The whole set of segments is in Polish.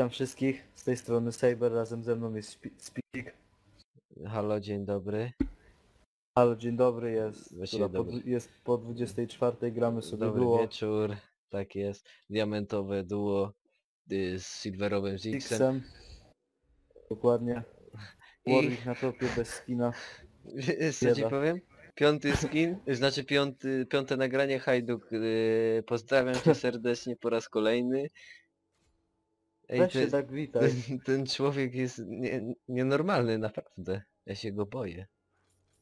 Witam wszystkich, z tej strony Saber, razem ze mną jest Spi- Speak. Halo, dzień dobry. Halo, dzień dobry, jest, która po, dobry. dwu- jest po 24, gramy sobie Dobry duo wieczór. Tak jest. Diamentowe duo y, z silverowym Zixem. X-em. Dokładnie. I Warwick na topie bez skina. wiesz co ci bieda. powiem? Piąty skin, znaczy piąty, piąte nagranie Hajduk. y, pozdrawiam cię serdecznie po raz kolejny. Ej, Weź się ten, tak witaj. ten, ten człowiek jest nie, nienormalny, naprawdę. Ja się go boję.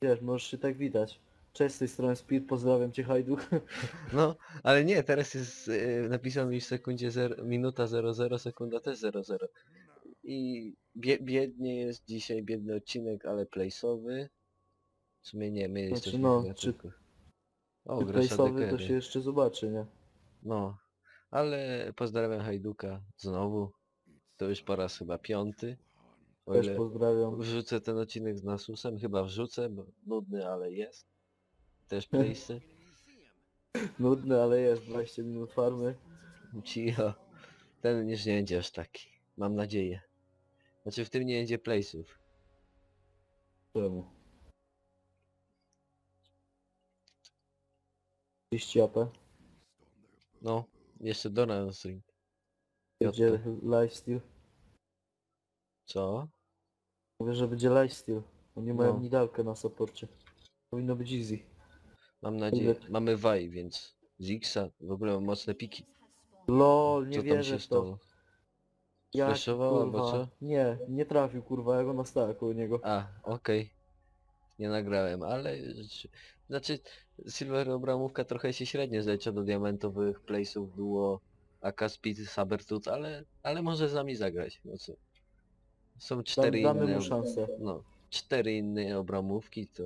Wiesz, możesz się tak witać. Cześć, z tej strony Speed, pozdrawiam cię Hajdu. No, ale nie, teraz jest y, napisał mi w sekundzie zero, minuta 00, sekunda też 00. I bie, biednie jest dzisiaj, biedny odcinek, ale place'owy. W sumie nie, my Znaczy, jesteśmy no, chyba czy-. O, Grosza place'owy to Dekery. się jeszcze zobaczy, nie? No, ale pozdrawiam Hajduka znowu. To już po raz chyba piąty. O Też ile pozdrawiam. wrzucę ten odcinek z Nasusem, chyba wrzucę, bo nudny, ale jest. Też place'y. Nudny, ale jest 20 minut farmy. Cicho. Ten już nie będzie aż taki. Mam nadzieję. Znaczy w tym nie będzie place'ów. Czemu? 30 AP. No, jeszcze Doran String. Będzie lifesteal. Co? Mówię, że będzie lifesteal. Oni mają No. nidalkę na supporcie. Powinno być easy. Mam nadzieję. Mamy Vaj, więc Zixa w ogóle mam mocne piki. LOL, nie Co tam wierzę się w to. stało? Jak, kurwa? co? Nie, nie trafił kurwa, ja go nastałem koło niego. A, okej. Nie nagrałem, ale... rzeczy- Znaczy, Silver Obramówka trochę się średnio zlecza do diamentowych place'ów duo AK Speed Sabertooth, ale, ale może z nami zagrać. No co? Są cztery Damy inne... mu szansę. No, cztery inne obramówki to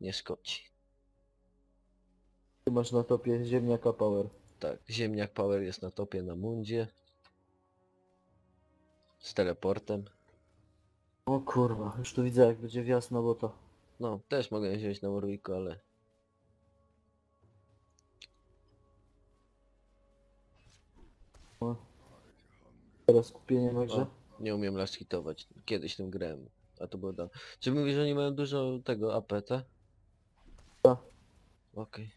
nie szkodzi. Ty masz na topie ziemniaka power. Tak, ziemniak Power jest na topie na mundzie. Z teleportem. O kurwa, już tu widzę jak będzie wjazd na bota. No, też mogę wziąć na Warwicku, ale... Teraz skupienie na grze. Nie umiem last hitować. Kiedyś tym grałem. A to było dawno. Czy mówisz, że oni mają dużo tego AP, tak? Tak. Okej.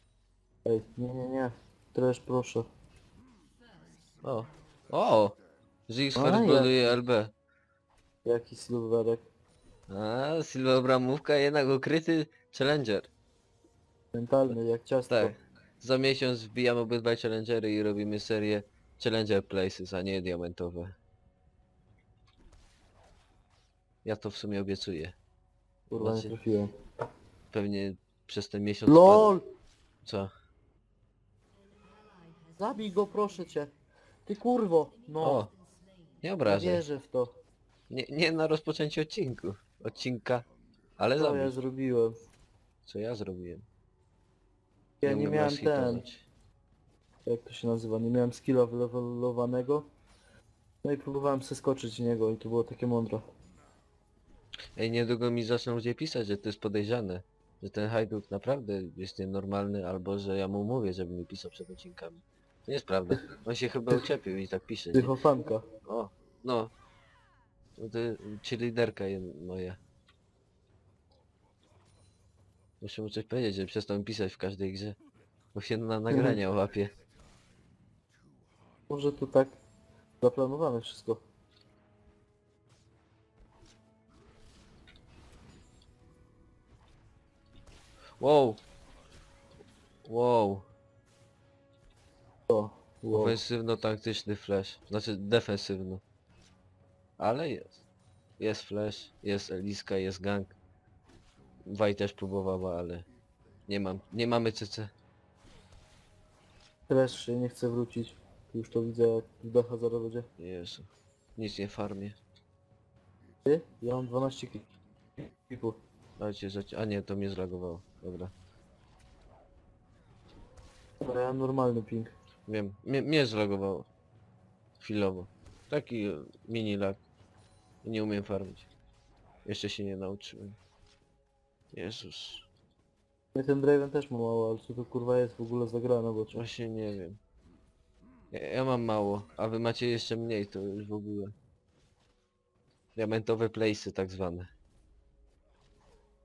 Ej, nie, nie, nie. Też proszę. O! O! Ziggs A, jak- buduje LB. Jaki silverek. A, Silva Obramówka jednak ukryty Challenger. Mentalny, jak ciasto. Tak. Za miesiąc wbijamy obydwa challengery i robimy serię Challenger Places, a nie diamentowe. Ja to w sumie obiecuję. Kurwa, nie Znaczy- trafiłem. Pewnie przez ten miesiąc... LOL! spadł- Co? Zabij go, proszę cię. Ty kurwo. No, O! Nie ja obrażaj. wierzę w to. Nie, nie na rozpoczęcie odcinku. Odcinka. Ale Co ja zabij. zrobiłem? Co ja zrobiłem? Ja nie miałem ten. Jak to się nazywa, nie miałem skilla wylevelowanego. No i próbowałem przeskoczyć niego i to było takie mądre. Ej, niedługo mi zaczną ludzie pisać, że to jest podejrzane. Że ten hajduk naprawdę jest nienormalny, albo że ja mu mówię, żeby mi pisał przed odcinkami. To nie jest prawda. On się chyba uczepił i tak pisze. Nie? Psychofanka. O, no. No to czy liderka moja. Muszę mu coś powiedzieć, że przestał mi pisać w każdej grze. Bo się na nagrania łapie. Może to tak zaplanowane wszystko. Wow! Wow! O, wow. Ofensywno-taktyczny flash. Znaczy defensywno. Ale jest. Jest flash, jest Eliska, jest gang. Waj też próbowała, ale nie mam, nie mamy CC. Też się nie chce wrócić. Już to widzę jak Dacha zaraz będzie. Jezu. Nic nie farmię. Ty? Ja mam 12 kipów. Dajcie zaci- A nie, to mnie zlagowało. Dobra. Dobra, ja mam normalny ping. Wiem. Mnie, mnie zlagowało. Chwilowo. Taki e, mini lag. Nie umiem farmić. Jeszcze się nie nauczyłem. Jezus. Ja ten Draven też ma mało, ale co to kurwa jest w ogóle zagrane, bo czy... Właśnie nie wiem. Ja, ja mam mało, a wy macie jeszcze mniej, to już w ogóle. Diamentowe place'y tak zwane.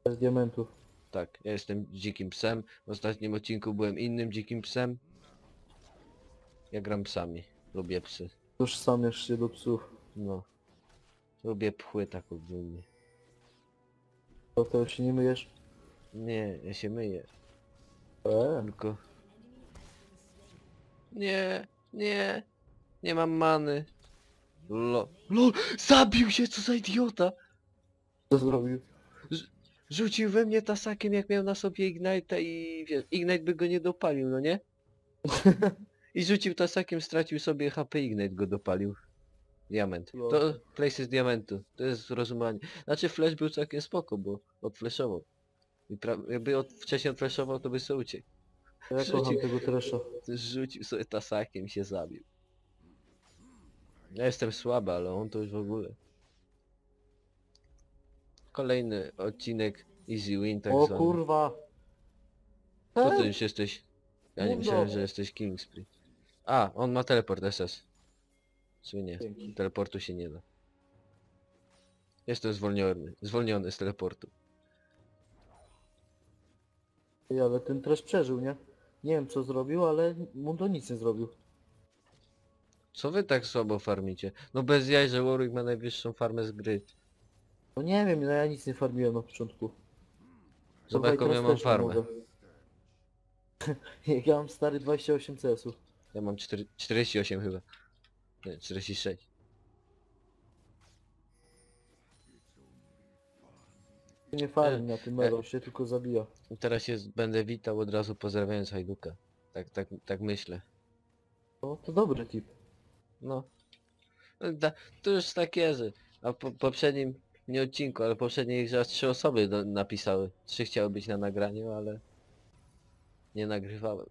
Bez diamentów. Tak, ja jestem dzikim psem. W ostatnim odcinku byłem innym dzikim psem. Ja gram psami. Lubię psy. Tożsamiasz się do psów. No. Lubię pchły tak ogólnie. Dlatego się nie myjesz? Nie, ja się myję. Eee, Tylko... Nie, nie. Nie mam many. Lo... LOL! Zabił się, co za idiota! co zrobił? Rzucił we mnie tasakiem jak miał na sobie Ignite'a i wiesz, Ignite by go nie dopalił, no nie? I rzucił tasakiem, stracił sobie HP, Ignite go dopalił. Diament. Lol. To place z diamentu. To jest rozumowanie. Znaczy flash był całkiem spoko, bo odflashował. I pra- jakby od, wcześniej odflashował, to by sobie uciekł. Ja kocham tego tresza. Rzucił sobie tasakiem i się zabił. Ja jestem słaby, ale on to już w ogóle. Kolejny odcinek Easy Win, tak o zwany. kurwa! Co ty już jesteś? Ja nie Mów myślałem, że jesteś Kingspree. A, on ma teleport SS. Czy nie? Dzięki. Teleportu się nie da. Jestem zwolniony. Zwolniony z teleportu. Ej, ale ten trash przeżył, nie? Nie wiem co zrobił, ale mu to nic nie zrobił. Co wy tak słabo farmicie? No bez jaj, że Warwick ma najwyższą farmę z gry. No nie wiem, no ja nic nie farmiłem na początku. Zobacz Kurwa, jaką ja mam farmę. ja mam stary 28 CS-ów. Ja mam 4, 48 chyba. Nie, 46. Nie farmi na tym mero, się tylko zabija. Teraz się z- będę witał od razu pozdrawiając Hajduka. Tak, tak, tak myślę. No to dobry tip. No. No Da, to już tak jest. A po poprzednim, nie odcinku, ale poprzedniej że aż trzy osoby do, napisały. Trzy chciały być na nagraniu, ale nie nagrywałem.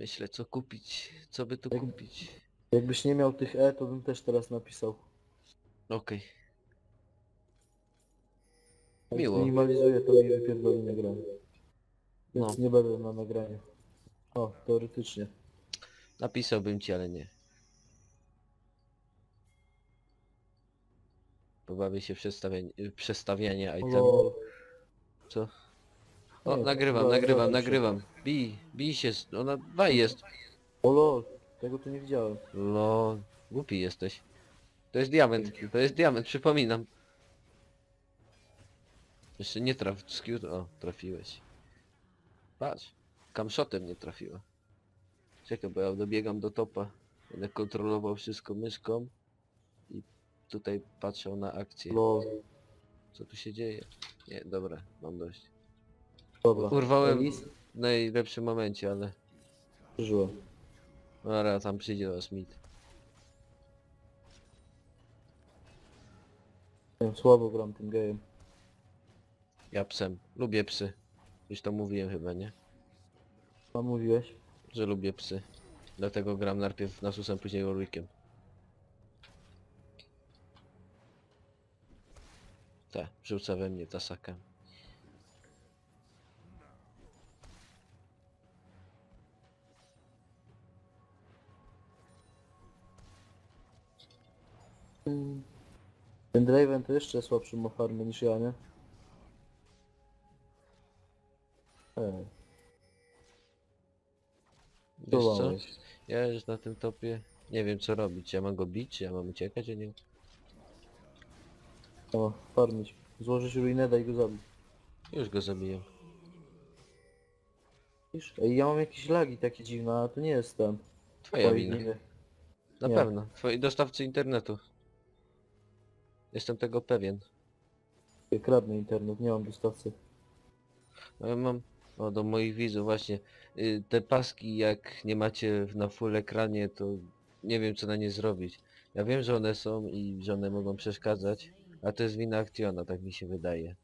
Myślę co kupić, co by tu Jak- kupić. Jakbyś nie miał tych E, to bym też teraz napisał. Okej. Miło. Minimalizuję to mi wypierdoli nagranie. Więc No. nie będę na nagraniu. O, teoretycznie. Napisałbym ci, ale nie. Pobawię się przestawianie, itemu. lol. Co? O, Nie, nagrywam, dobra, nagrywam, dobra, nagrywam. Bij, bij się, z- ona dwaj jest. o lol, tego tu nie widziałem. No, głupi jesteś. To jest diament, to jest diament, przypominam. Jeszcze nie traf, skill, o, trafiłeś. Patrz, kamshotem nie trafiła. Czekaj, bo ja dobiegam do topa. Będę kontrolował wszystko myszką. I tutaj patrzał na akcję. Lol. Co tu się dzieje? Nie, dobra, mam dość. Dobra. Urwałem Elis? w najlepszym momencie, ale... Przeżyłem. Dobra, tam przyjdzie do. Nie wiem, słabo gram tym gejem. Ja psem. Lubię psy. Już to mówiłem chyba, nie? A mówiłeś? Że lubię psy. Dlatego gram najpierw Nasusem, później Warwickiem. Tak, rzuca we mnie tasaka. Mm. Ten Draven to jeszcze słabszy ma farmę niż ja, nie? Ej, Wiesz co? Ja już na tym topie nie wiem co robić. Ja mam go bić, ja mam uciekać, czy nie? O, farmić. Złożyć ruineda i go zabić. Już go zabiję. Widzisz? Ej, ja mam jakieś lagi takie dziwne, a to nie jest ten. Twoja Twojej wina. winy. Na Nie. pewno. Twoi dostawcy internetu. Jestem tego pewien. Ja Kradnę internet, nie mam dostawcy. No ja mam, o do moich widzów właśnie, y, te paski jak nie macie w- na full ekranie to nie wiem co na nie zrobić. Ja wiem, że one są i że one mogą przeszkadzać, a to jest wina Actiona, tak mi się wydaje.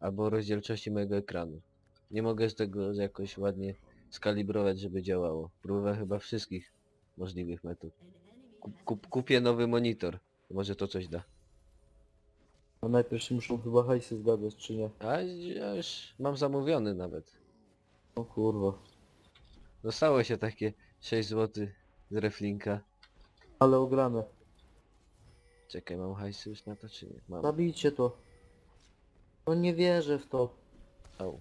Albo rozdzielczości mojego ekranu. Nie mogę z tego jakoś ładnie skalibrować, żeby działało. Próbowałem chyba wszystkich możliwych metod. Kup, kup, kupię nowy monitor, może to coś da. A najpierw się muszą chyba hajsy zgadzać, czy nie? A ja już mam zamówiony nawet. O kurwa. Dostało się takie 6 zł z reflinka. Ale ograne. Czekaj, mam hajsy już na to czy nie? Mam. Zabijcie to. No nie wierzę w to. Au.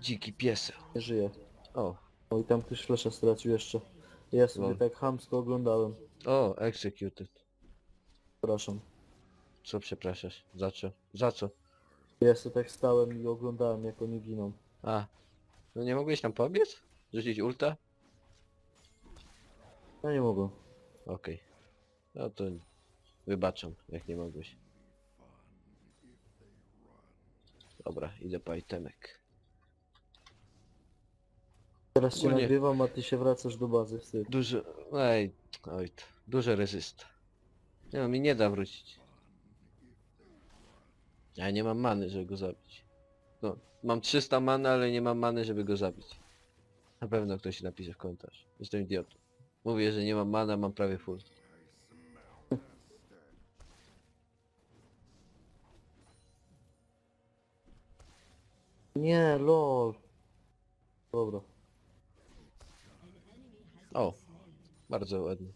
Dziki pieseł. Nie żyję. O, O i tam ktoś flesza stracił jeszcze. Ja sobie Lol. tak chamsko oglądałem. o, executed. Przepraszam. Co przepraszasz? Za co? Za co? Ja sobie tak stałem i oglądałem jak oni giną. A, no nie mogłeś tam pobiec? Rzucić ulta? Ja nie mogę. Okej. No to wybaczam, jak nie mogłeś. Dobra, idę po itemek. Teraz cię Ogólnie- nagrywam, a ty się wracasz do bazy. Wstyd. Duży... Ej, oj, t- duże rezysta. Nie no, mi nie da wrócić. Ja nie mam many, żeby go zabić. No, mam 300 many, ale nie mam many, żeby go zabić. Na pewno ktoś napisze w komentarzu. Jestem idiotą. Mówię, że nie mam mana, mam prawie full. Nie, lol. Dobra. O, bardzo ładnie.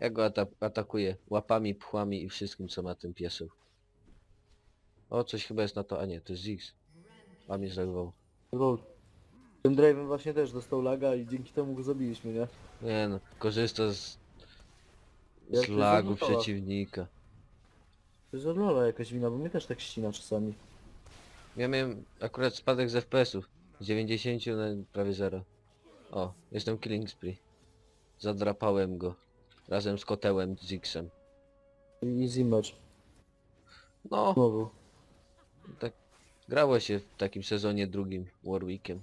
Ja go ata atakuję łapami, pchłami i wszystkim, co ma ten pieseł. O, coś chyba jest na to, a nie, to jest Ziggs. A mnie zlegował. Lol. Tym Draven właśnie też dostał laga i dzięki temu go zabiliśmy, nie? Nie no, korzysta z, Jak z lagu przeciwnika. To jest od Lola jakaś wina, bo mnie też tak ścina czasami. Ja miałem akurat spadek z FPS-ów. Z 90 na prawie 0. O, jestem killing spree. Zadrapałem go. Razem z kotełem Ziggsem. I easy match. No, Znowu. Grało się w takim sezonie drugim Warwickiem.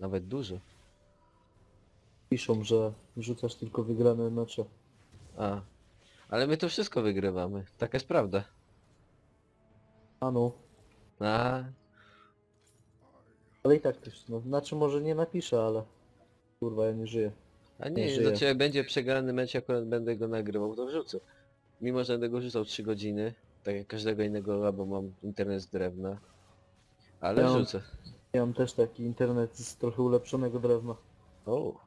Nawet dużo. Piszą, że rzucasz tylko wygrane mecze. A, ale my to wszystko wygrywamy. Taka jest prawda. A no. A, Ale i tak też, no. Znaczy może nie napiszę, ale... Kurwa, ja nie żyję. a Nie nie, do ciebie będzie przegrany mecz, akurat będę go nagrywał, to wrzucę. Mimo, że będę go rzucał 3 godziny, tak jak każdego innego, bo mam internet z drewna. Ale Ja mam- wrzucę. Ja mam też taki internet z trochę ulepszonego drewna. O.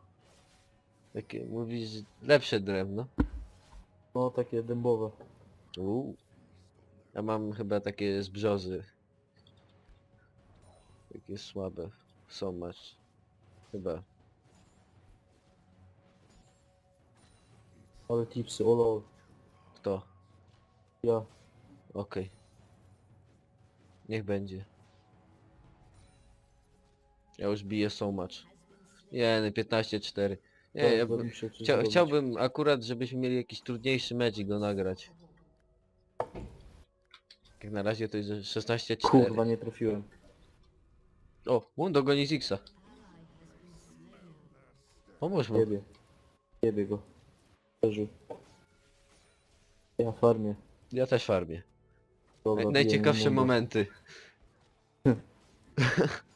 Takie, mówisz, lepsze drewno. No, takie dębowe. Uuu. Ja mam chyba takie z brzozy. Takie słabe. Są masz. Chyba. Ale tipsy, o lol. Kto? Ja. Okej. Niech będzie. Ja już biję so much. Nie, no 15-4. Nie, ja, Bardzo by- mi się coś chcia, zrobić. chciałbym akurat, żebyśmy mieli jakiś trudniejszy mecz i go nagrać. Jak na razie to jest 16-4. Kurwa, nie trafiłem. O, Mundo goni Zixa. Pomóż mu. Jebie. Jebie go. Przeżył. Ja farmię. Ja też farmię. Dobra, Naj- biję Najciekawsze mundur. momenty.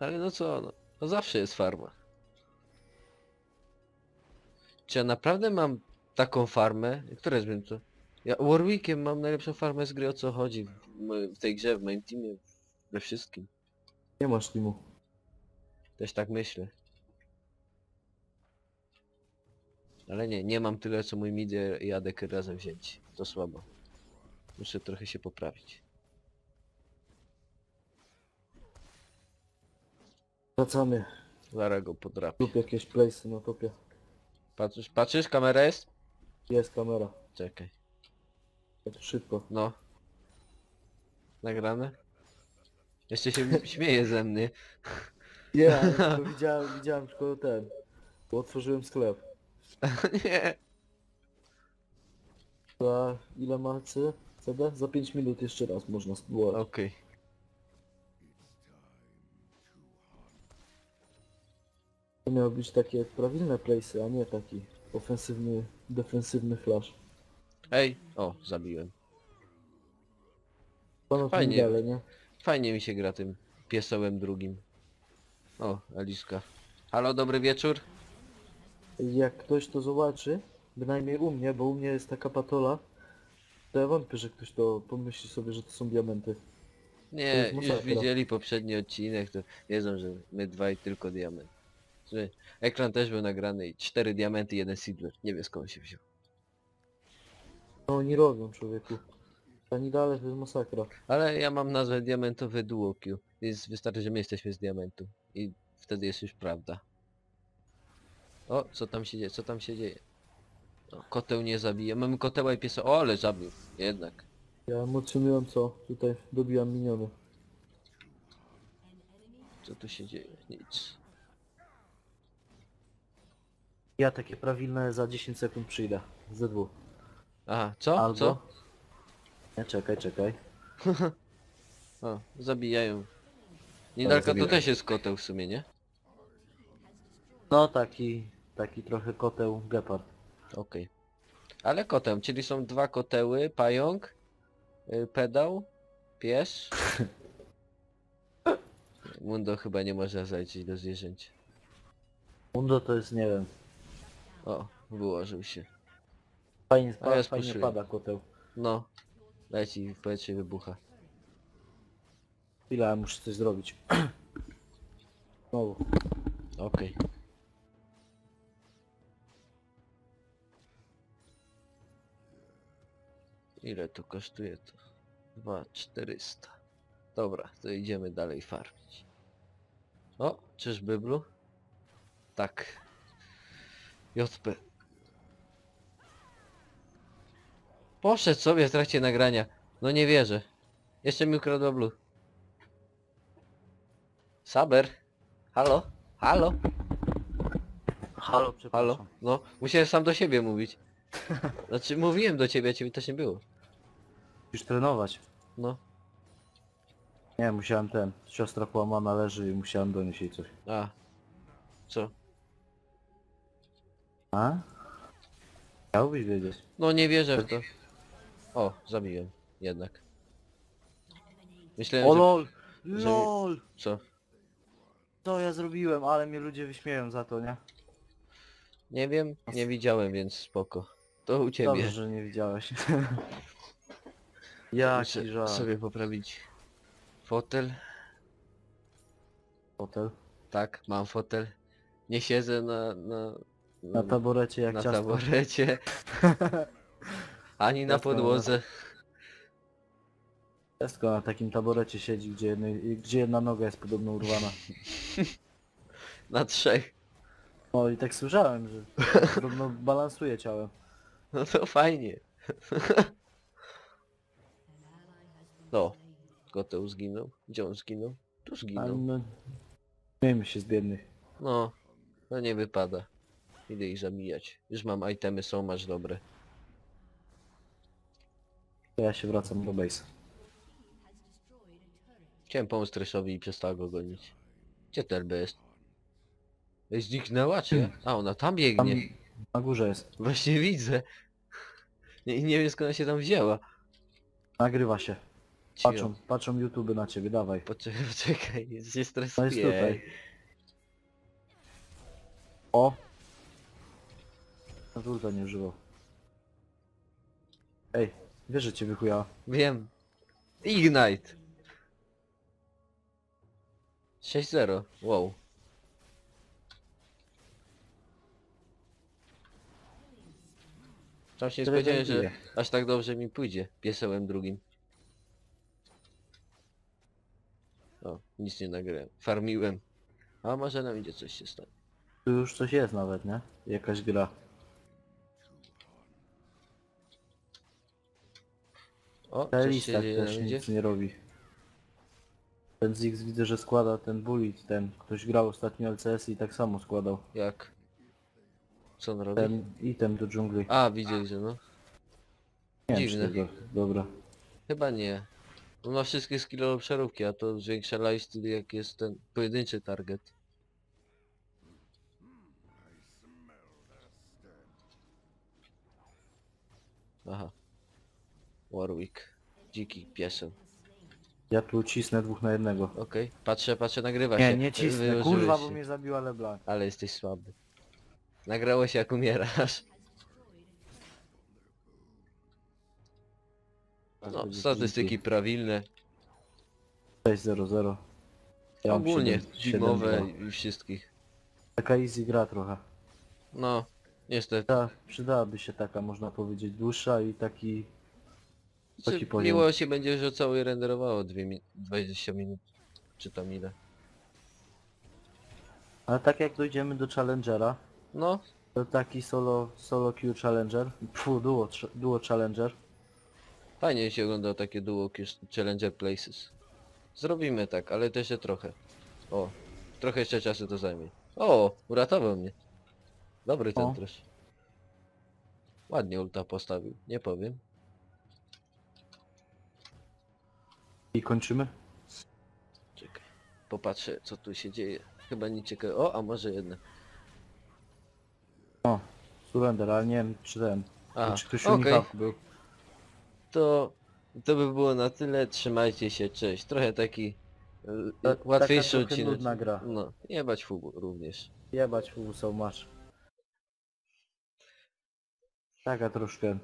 Ale no co, no, no zawsze jest farma. Czy ja naprawdę mam taką farmę? Jest wiem to? Ja Warwickiem mam najlepszą farmę z gry, o co chodzi w, tej grze, w moim teamie, we wszystkim. Nie masz timu. Też tak myślę. Ale nie, nie mam tyle co mój mid i Adek razem wzięci. To słabo. Muszę trochę się poprawić. Wracamy. Zaraz go podrapię. Lub jakieś place'y na topie. Patrzysz, patrzysz, kamera jest? Jest kamera. Czekaj. Tak szybko. No. Nagrane? Jeszcze się śmieje ze mnie. Nie, ale widziałem, widziałem tylko ten. Bo otworzyłem sklep. nie. Za ile ma? CD? Za 5 minut jeszcze raz można spróbować. Okej. To miały być takie prawilne place'y, a nie taki ofensywny, defensywny flash. Ej, o, zabiłem. Panu Fajnie. dalej, nie? Fajnie mi się gra tym piesełem drugim. O, Aliska. Halo, dobry wieczór. Jak ktoś to zobaczy, bynajmniej u mnie, bo u mnie jest taka patola, to ja wątpię, że ktoś to pomyśli sobie, że to są diamenty. Nie, jest już masakra. widzieli poprzedni odcinek, to wiedzą, że my dwaj tylko diament. Że ekran też był nagrany i cztery diamenty, jeden silver. Nie wiem skąd się wziął. No oni robią człowieku. Ani dalej to jest masakra. Ale ja mam nazwę diamentowy duo Q, więc wystarczy, że my jesteśmy z diamentu. I wtedy jest już prawda. O, co tam się dzieje, co tam się dzieje? O, koteł nie zabije. Mamy koteła i piesa. O, ale zabił. Jednak. Ja emocjonująco tutaj dobijam miniony. Co tu się dzieje? Nic. Ja takie prawilne za 10 sekund przyjdę. Ze dwóch. Aha, co? Albo... Co? Nie, czekaj, czekaj. O, zabijają. Niedaleko to też jest koteł w sumie, nie? No taki, taki trochę koteł gepard. Okej. Ale koteł, czyli są dwa koteły, pająk, y, pedał, pies. Mundo chyba nie może zajrzeć do zwierzęcia. Mundo to jest, nie wiem, O, wyłożył się. fajnie, A ja fajnie pada koteł. No. Leci w powietrze i wybucha. Chwila, muszę coś zrobić. Znowu. Okej. Ile to kosztuje to? 2400. Dobra, to idziemy dalej farmić. O, czyżby Blue? Tak. JP. Poszedł sobie w trakcie nagrania. No nie wierzę. Jeszcze mi ukradła Blue. Saber? Halo? Halo? Halo, przepraszam. Halo? No, musiałem sam do siebie mówić. Znaczy, mówiłem do ciebie, a ciebie też nie było. Musisz trenować. No. Nie, musiałem ten. Siostra połamana leży i musiałem donieść jej coś. A. Co? A? Chciałbyś wiedzieć. No nie wierzę w to. O, zabiłem. Jednak. Myślałem, O że... lol! że- LOL! Co? To ja zrobiłem, ale mnie ludzie wyśmieją za to, nie? Nie wiem, nie widziałem, więc spoko. To u ciebie. Dobrze, że nie widziałeś. Jaki Muszę sobie poprawić fotel. Hotel. Tak, mam fotel. Nie siedzę na... Na, Na taborecie jak na ciasto. taborecie. Ani na Jasne, podłodze. Ciastko na takim taborecie siedzi, gdzie, jednej, gdzie jedna noga jest podobno urwana. Na trzech. No i tak słyszałem, że podobno balansuje ciałem. No to fajnie. No. Koteł zginął. Gdzie on zginął? Tu A zginął. no, miejmy się z biednych. No. No nie wypada. Idę ich zabijać. Już mam itemy, są masz dobre. To ja się wracam do base. Chciałem pomóc Treszowi i przestała go gonić. Gdzie Terbe jest? Ej, Zniknęła czy? A ona tam Tam biegnie. na górze jest. Właśnie widzę. Nie, nie wiem skąd ona się tam wzięła. Nagrywa się. Cicho. Patrzą, patrzą YouTube na ciebie, dawaj. Poczekaj, poczekaj, jest- się No jest tutaj. O! To nie używał. Ej, wiesz, że cię wychujała. Wiem. Ignite. 6-0. Wow. Tam się nie Tyle spodziewałem, że aż tak dobrze mi pójdzie. Piesełem drugim. O, nic nie nagrałem. Farmiłem. A może nam idzie coś się stanie. Tu już coś jest nawet, nie? Jakaś gra. O, coś się listak dzieje na też nic nie robi. Ten Ziggs widzę, że składa ten bullet, ten ktoś grał ostatnio LCS i tak samo składał. Jak? Co on robi? Ten item do dżungli. A, widzę, że no. Nie wiem, czy do- dobra. Chyba nie. On ma wszystkie skillowe przeróbki, a to zwiększa lifesteal jak jest ten pojedynczy target. Aha. Warwick. Dziki, piesem. Ja tu cisnę dwóch na jednego. Okej, patrzę, patrzę, nagrywa Nie, się. nie cisnę, Wyłożyłeś kurwa, się. bo mnie zabiła LeBlanc. Ale jesteś słaby. Nagrało się jak umierasz. No, statystyki prawilne. 6-0-0. Ja mam Ogólnie, 7 zimowe 7-2. i wszystkich. Taka easy gra trochę. No, niestety. Tak, przydałaby się taka, można powiedzieć, dłuższa i taki... Taki Czy poziom. miło się będzie, że cały renderowało dwie mi 20 minut. Czy tam ile. Ale tak jak dojdziemy do Challengera, No, to taki solo, solo queue Challenger, fu, duo, duo Challenger, fajnie się ogląda takie duo Ch- Challenger Places. Zrobimy tak, ale też jeszcze trochę. O, trochę jeszcze czasu to zajmie. O, uratował mnie. Dobry ten O. Ładnie ulta postawił, nie powiem. I kończymy. Czekaj, popatrzę co tu się dzieje. Chyba nie ciekawe. O, a może jedna. O, surrender, ale nie wiem czy ten, Aha, czy ktoś. Michała był. To, to by było na tyle. Trzymajcie się, cześć. Trochę taki Ta- łatwiejszy taka trochę odcinek. nudna gra. No, jebać fubu również. Jebać fu, so much. Taka troszkę